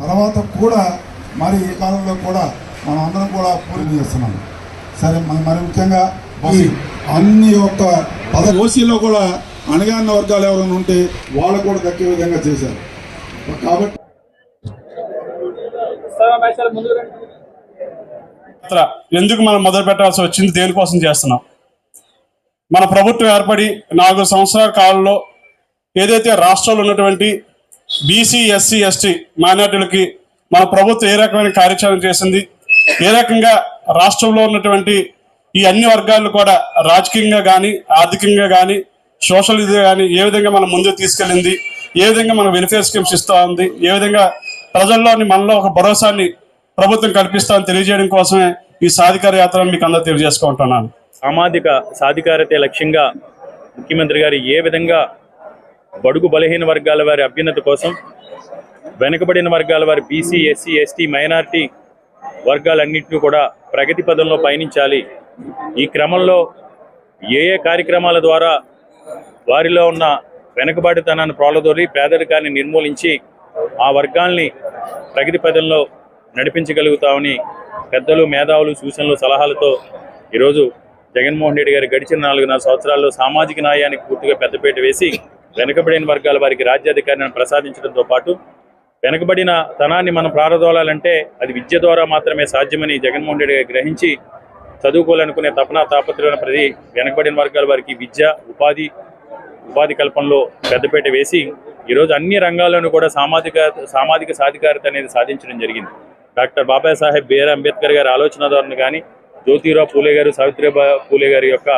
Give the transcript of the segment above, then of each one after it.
తర్వాత కూడా మరి ఈ కాలంలో కూడా మనం అందరం కూడా పూర్తి చేస్తున్నాం. సరే మరి ముఖ్యంగా ఈ అన్ని యొక్క పద ఓసీలో కూడా అణగారిన వర్గాలు ఎవరైనా ఉంటే వాళ్ళకు కూడా దక్కే విధంగా చేశారు. కాబట్టి ఎందుకు మనం మొదలు పెట్టాల్సి వచ్చింది? దేనికోసం చేస్తున్నాం? మన ప్రభుత్వం ఏర్పడి నాలుగు సంవత్సరాల కాలంలో ఏదైతే రాష్ట్రంలో ఉన్నటువంటి బీసీ ఎస్సీ ఎస్టీ మైనార్టీలకి మన ప్రభుత్వం ఏ రకమైన కార్యాచరణ చేసింది? ఏ రకంగా రాష్ట్రంలో ఉన్నటువంటి ఈ అన్ని వర్గాలు కూడా రాజకీయంగా కానీ ఆర్థికంగా కానీ సోషల్ ఇది కానీ ఏ విధంగా మనం ముందుకు తీసుకెళ్ళింది? ఏ విధంగా మన వెల్ఫేర్ స్కీమ్స్ ఇస్తూ ఉంది? ఏ విధంగా ప్రజల్లోని మనలో ఒక భరోసాన్ని ప్రభుత్వం కల్పిస్తామని తెలియజేయడం కోసమే ఈ సాధికార యాత్రను మీకు అందరూ తెలియజేసుకుంటున్నాను. సామాజిక సాధికారత లక్ష్యంగా ముఖ్యమంత్రి గారు ఏ విధంగా బడుగు బలహీన వర్గాల వారి అభ్యున్నతి కోసం వెనుకబడిన వర్గాల వారి బీసీ ఎస్సీ ఎస్టీ మైనార్టీ వర్గాలన్నింటినీ కూడా ప్రగతి పదంలో పయనించాలి. ఈ క్రమంలో ఏ ఏ కార్యక్రమాల ద్వారా వారిలో ఉన్న వెనుకబాటుతనాన్ని ప్రోలదోరి పేదరికాన్ని నిర్మూలించి ఆ వర్గాల్ని ప్రగతి పదంలో నడిపించగలుగుతామని పెద్దలు మేధావులు సూచనలు సలహాలతో ఈరోజు జగన్మోహన్ రెడ్డి గారు గడిచిన నాలుగున్నర సంవత్సరాల్లో సామాజిక న్యాయానికి పూర్తిగా పెద్దపీట వేసి వెనుకబడిన వర్గాల వారికి రాజ్యాధికారాన్ని ప్రసాదించడంతో పాటు వెనుకబడిన తనాన్ని మనం ప్రారదోలాలంటే అది విద్య ద్వారా మాత్రమే సాధ్యమని జగన్మోహన్ రెడ్డి గ్రహించి చదువుకోవాలనుకునే తపన తాపత్రమైన ప్రతి వెనకబడిన వర్గాల వారికి విద్య ఉపాధి ఉపాధి కల్పనలో పెద్దపేట వేసి ఈరోజు అన్ని రంగాల్లోనూ కూడా సామాజిక సామాజిక సాధికారత అనేది సాధించడం జరిగింది. డాక్టర్ బాబాసాహెబ్ బిఆర్ అంబేద్కర్ గారి ఆలోచన ధోరణి కానీ జ్యోతిరావు పూలే గారు సావిత్రిబాయి పూలే గారి యొక్క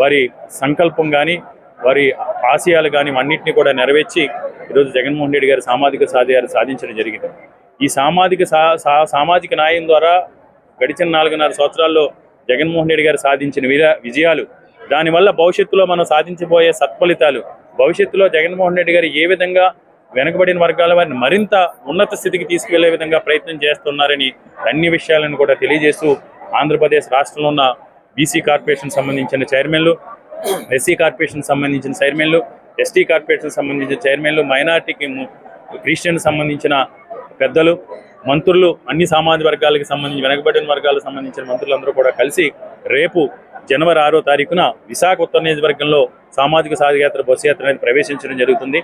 వారి సంకల్పం కానీ వారి ఆశయాలు కానీ అన్నింటినీ కూడా నెరవేర్చి ఈరోజు జగన్మోహన్ రెడ్డి గారి సామాజిక సాధ్యాలు సాధించడం జరిగింది. ఈ సామాజిక సా- సా- సామాజిక న్యాయం ద్వారా గడిచిన నాలుగున్నర సంవత్సరాల్లో జగన్మోహన్ రెడ్డి గారు సాధించిన విజయాలు దానివల్ల భవిష్యత్తులో మనం సాధించబోయే సత్ఫలితాలు భవిష్యత్తులో జగన్మోహన్ రెడ్డి గారు ఏ విధంగా వెనుకబడిన వర్గాల వారిని మరింత ఉన్నత స్థితికి తీసుకెళ్ళే విధంగా ప్రయత్నం చేస్తున్నారని అన్ని విషయాలను కూడా తెలియజేస్తూ ఆంధ్రప్రదేశ్ రాష్ట్రంలో ఉన్న బీసీ కార్పొరేషన్ సంబంధించిన చైర్మన్లు ఎస్సీ కార్పొరేషన్ సంబంధించిన చైర్మన్లు ఎస్టీ కార్పొరేషన్ సంబంధించిన చైర్మన్లు మైనార్టీకి క్రిస్టియన్ సంబంధించిన పెద్దలు మంత్రులు అన్ని సామాజిక వర్గాలకు సంబంధించి వెనకబడిన వర్గాలకు సంబంధించిన మంత్రులందరూ కూడా కలిసి రేపు జనవరి ఆరో తారీఖున విశాఖ ఉత్తర నియోజకవర్గంలో సామాజిక సాధయాత్ర బస్సు యాత్ర అనేది ప్రవేశించడం జరుగుతుంది.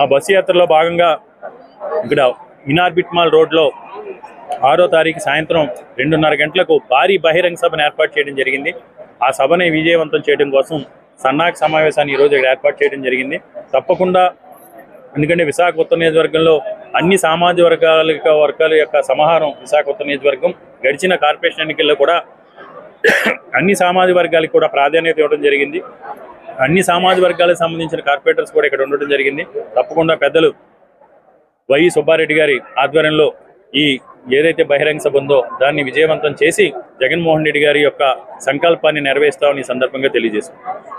ఆ బస్సు యాత్రలో భాగంగా ఇక్కడ ఇనార్బిట్ మాల్ రోడ్లో ఆరో తారీఖు సాయంత్రం రెండున్నర గంటలకు భారీ బహిరంగ సభను ఏర్పాటు చేయడం జరిగింది. ఆ సభని విజయవంతం చేయడం కోసం సన్నాహక సమావేశాన్ని ఈరోజు ఇక్కడ ఏర్పాటు చేయడం జరిగింది. తప్పకుండా ఎందుకంటే విశాఖ ఉత్తర నియోజకవర్గంలో అన్ని సామాజిక వర్గాల వర్గాల యొక్క సమాహారం విశాఖ ఉత్తర నియోజకవర్గం గడిచిన కార్పొరేషన్ ఎన్నికల్లో కూడా అన్ని సామాజిక వర్గాలకు కూడా ప్రాధాన్యత ఇవ్వడం జరిగింది. అన్ని సామాజిక వర్గాలకు సంబంధించిన కార్పొరేటర్స్ కూడా ఇక్కడ ఉండడం జరిగింది. తప్పకుండా పెద్దలు వై సుబ్బారెడ్డి గారి ఆధ్వర్యంలో ఈ ఏదైతే బహిరంగ సభ ఉందో దాన్ని విజయవంతం చేసి జగన్మోహన్ రెడ్డి గారి యొక్క సంకల్పాన్ని నెరవేరుస్తామని ఈ సందర్భంగా తెలియజేశారు